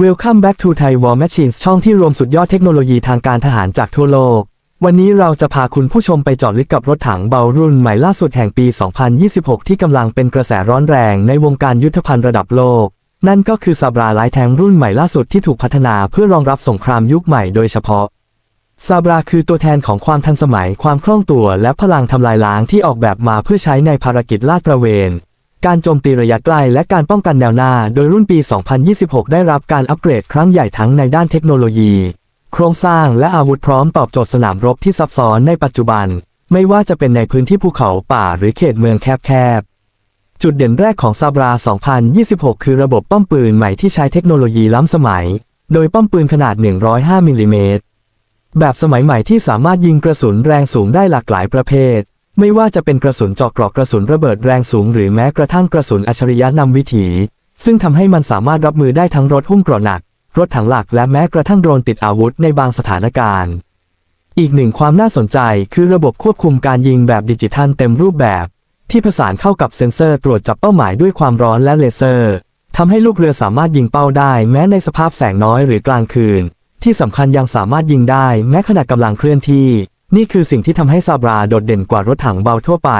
Welcome back to Thai War Machines ช่องที่รวมสุดยอดเทคโนโลยีทางการทหารจากทั่วโลก วันนี้เราจะพาคุณผู้ชมไปจาะลึกกับรถถังเบารุ่นใหม่ล่าสุดแห่งปี 2026 ที่กำลังเป็นกระแสร้อนแรงในวงการยุทธภัณฑ์ระดับโลก นั่นก็คือซาบราไลท์แทงรุ่นใหม่ล่าสุดที่ถูกพัฒนาเพื่อรองรับสงครามยุคใหม่โดยเฉพาะซาบราคือตัวแทนของความทันสมัย ความคล่องตัว และพลังทำลายล้างที่ออกแบบมาเพื่อใช้ในภารกิจลาดตระเวน การโจมตีระยะใกลและการป้องกันแนวหน้า โดยรุ่นปี 2026 ได้รับการอัปเกรดครั้งใหญ่ทั้งในด้านเทคโนโลยี โครงสร้างและอาวุธพร้อมตอบโจทย์สนามรบที่ซับซ้อนในปัจจุบัน ไม่ว่าจะเป็นในพื้นที่ภูเขาป่าหรือเขตเมืองแคบๆ จุดเด่นแรกของซาบรา 2026 คือระบบป้อมปืนใหม่ที่ใช้เทคโนโลยีล้ำสมัย โดยป้อมปืนขนาด 105มิลลิเมตรแบบสมัยใหม่ที่สามารถยิงกระสุนแรงสูงได้หลากหลายประเภท ไม่ว่าจะเป็นกระสุนเจาะกรอกกระสุนระเบิดแรงสูงหรือแม้กระทั่งกระสุนอัจฉริยะนำวิถี ซึ่งทำให้มันสามารถรับมือได้ทั้งรถหุ้มเกราะหนัก รถถังหลักและแม้กระทั่งโดรนติดอาวุธในบางสถานการณ์ อีกหนึ่งความน่าสนใจคือระบบควบคุมการยิงแบบดิจิทัลเต็มรูปแบบ ที่ผสานเข้ากับเซ็นเซอร์ตรวจจับเป้าหมายด้วยความร้อนและเลเซอร์ทำให้ลูกเรือสามารถยิงเป้าได้ แม้ในสภาพแสงน้อยหรือกลางคืน ที่สำคัญยังสามารถยิงได้ แม้ขณะกำลังเคลื่อนที่ นี่คือสิ่งที่ทำให้ซาบราโดดเด่นกว่ารถถังเบาทั่วไป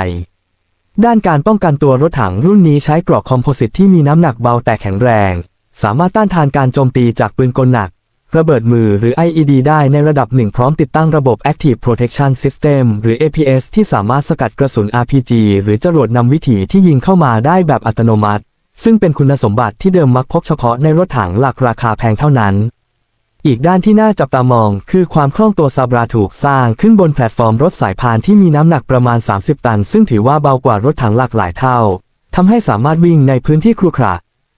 ด้านการป้องกันตัวรถถังรุ่นนี้ใช้เกราะคอมโพสิตที่มีน้ำหนักเบาแต่แข็งแรง สามารถต้านทานการโจมตีจากปืนกลหนัก ระเบิดมือหรือ IED ได้ในระดับหนึ่งพร้อมติดตั้งระบบ Active Protection System หรือ APS ที่สามารถสกัดกระสุน RPG หรือจรวดนำวิถีที่ยิงเข้ามาได้แบบอัตโนมัติ ซึ่งเป็นคุณสมบัติที่เดิมมักพบเฉพาะในรถถังหลักราคาแพงเท่านั้น อีกด้านที่น่าจับตามอง คือความคล่องตัวซาบราถูกสร้างขึ้นบนแพลตฟอร์มรถสายพานที่มีน้ำหนักประมาณ 30 ตัน ซึ่งถือว่าเบากว่ารถถังหลากหลายเท่าทำให้สามารถวิ่งในพื้นที่ครุขระ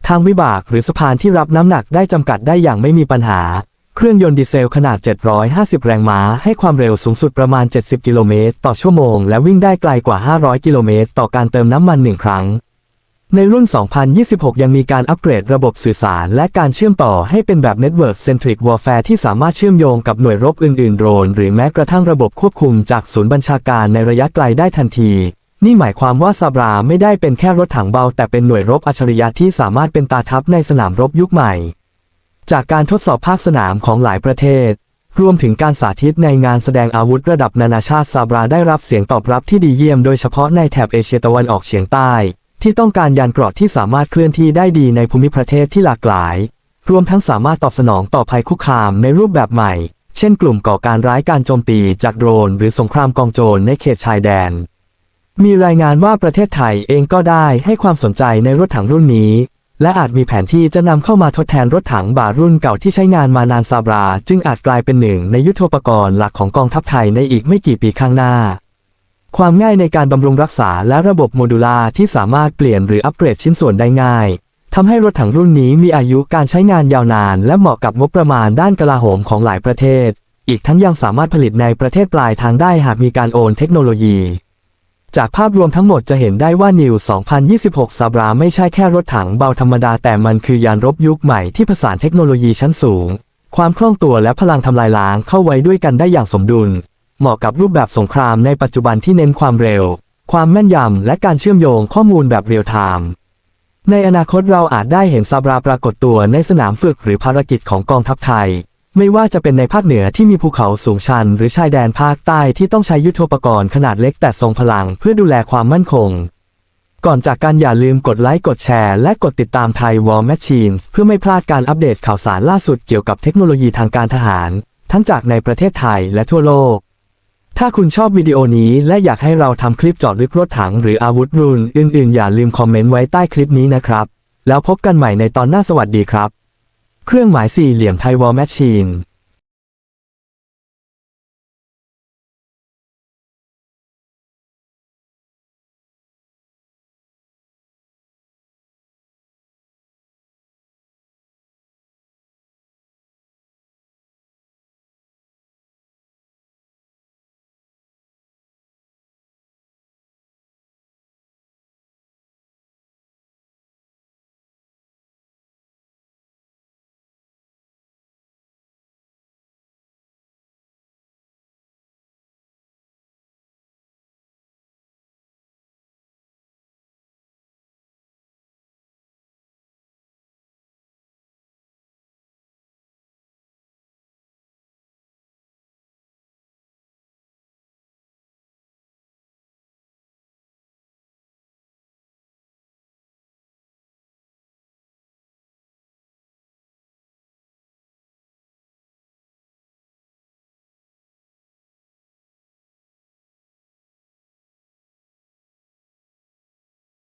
ทางวิบากหรือสะพานที่รับน้ำหนักได้จำกัดได้อย่างไม่มีปัญหา เครื่องยนต์ดีเซลขนาด 750 แรงม้า ให้ความเร็วสูงสุดประมาณ 70 กิโลเมตรต่อชั่วโมง และวิ่งได้ไกลกว่า 500 กิโลเมตรต่อการเติมน้ำมันหนึ่งครั้ง ในรุ่น 2026 ยังมีการอัปเกรดระบบสื่อสาร และการเชื่อมต่อให้เป็นแบบ Network Centric Warfare ที่สามารถเชื่อมโยงกับหน่วยรบอื่น ๆ โดรน หรือแม้กระทั่งระบบควบคุมจากศูนย์บัญชาการในระยะไกลได้ทันที นี่หมายความว่าซาบราไม่ได้เป็นแค่รถถังเบา แต่เป็นหน่วยรบอัจฉริยะที่สามารถเป็นตาทัพในสนามรบยุคใหม่ จากการทดสอบภาคสนามของหลายประเทศ รวมถึงการสาธิตในงานแสดงอาวุธระดับนานาชาติซาบราได้รับเสียงตอบรับที่ดีเยี่ยมโดยเฉพาะในแถบเอเชียตะวันออกเฉียงใต้ ที่ต้องการยานเกราะที่สามารถเคลื่อนที่ได้ดีในภูมิประเทศที่หลากหลาย รวมทั้งสามารถตอบสนองต่อภัยคุกคามในรูปแบบใหม่ เช่นกลุ่มก่อการร้ายการโจมตีจากโดรน หรือสงครามกองโจรในเขตชายแดน มีรายงานว่าประเทศไทยเองก็ได้ให้ความสนใจในรถถังรุ่นนี้ และอาจมีแผนที่จะนำเข้ามาทดแทนรถถังบารุ่นเก่าที่ใช้งานมานานซาบรา จึงอาจกลายเป็นหนึ่งในยุทโธปกรณ์หลักของกองทัพไทยในอีกไม่กี่ปีข้างหน้า ความง่ายในการบำรุงรักษาและระบบโมดูลาที่สามารถเปลี่ยนหรืออัปเกรดชิ้นส่วนได้ง่ายทำให้รถถังรุ่นนี้มีอายุการใช้งานยาวนาน และเหมาะกับงบประมาณด้านกลาโหมของหลายประเทศ อีกทั้งยังสามารถผลิตในประเทศปลายทางได้หากมีการโอนเทคโนโลยี จากภาพรวมทั้งหมดจะเห็นได้ว่านิว 2026 ซาบราไม่ใช่แค่รถถังเบาธรรมดาแต่มันคือยานรบยุคใหม่ที่ผสานเทคโนโลยีชั้นสูง ความคล่องตัวและพลังทำลายล้างเข้าไว้ด้วยกันได้อย่างสมดุล เหมาะกับรูปแบบสงครามในปัจจุบันที่เน้นความเร็ว ความแม่นยำ และการเชื่อมโยงข้อมูลแบบเรียลไทม์ ในอนาคตเราอาจได้เห็นซาบราปรากฏตัวในสนามฝึกหรือภารกิจของกองทัพไทย ไม่ว่าจะเป็นในภาคเหนือที่มีภูเขาสูงชัน หรือชายแดนภาคใต้ที่ต้องใช้ยุทโธปกรณ์ขนาดเล็กแต่ทรงพลังเพื่อดูแลความมั่นคงก่อนจากการอย่าลืมกดไลค์ กดแชร์ และกดติดตามไทย War Machines เพื่อไม่พลาดการอัปเดตข่าวสารล่าสุดเกี่ยวกับเทคโนโลยีทางการทหาร ทั้งจากในประเทศไทยและทั่วโลก ถ้าคุณชอบวิดีโอนี้และอยากให้เราทำคลิปจอดลึกรถถังหรืออาวุธรุ่นอื่นๆ อย่าลืมคอมเมนต์ไว้ใต้คลิปนี้นะครับ แล้วพบกันใหม่ในตอนหน้าสวัสดีครับ เครื่องหมายสี่เหลี่ยมไทยวอลแมชชีน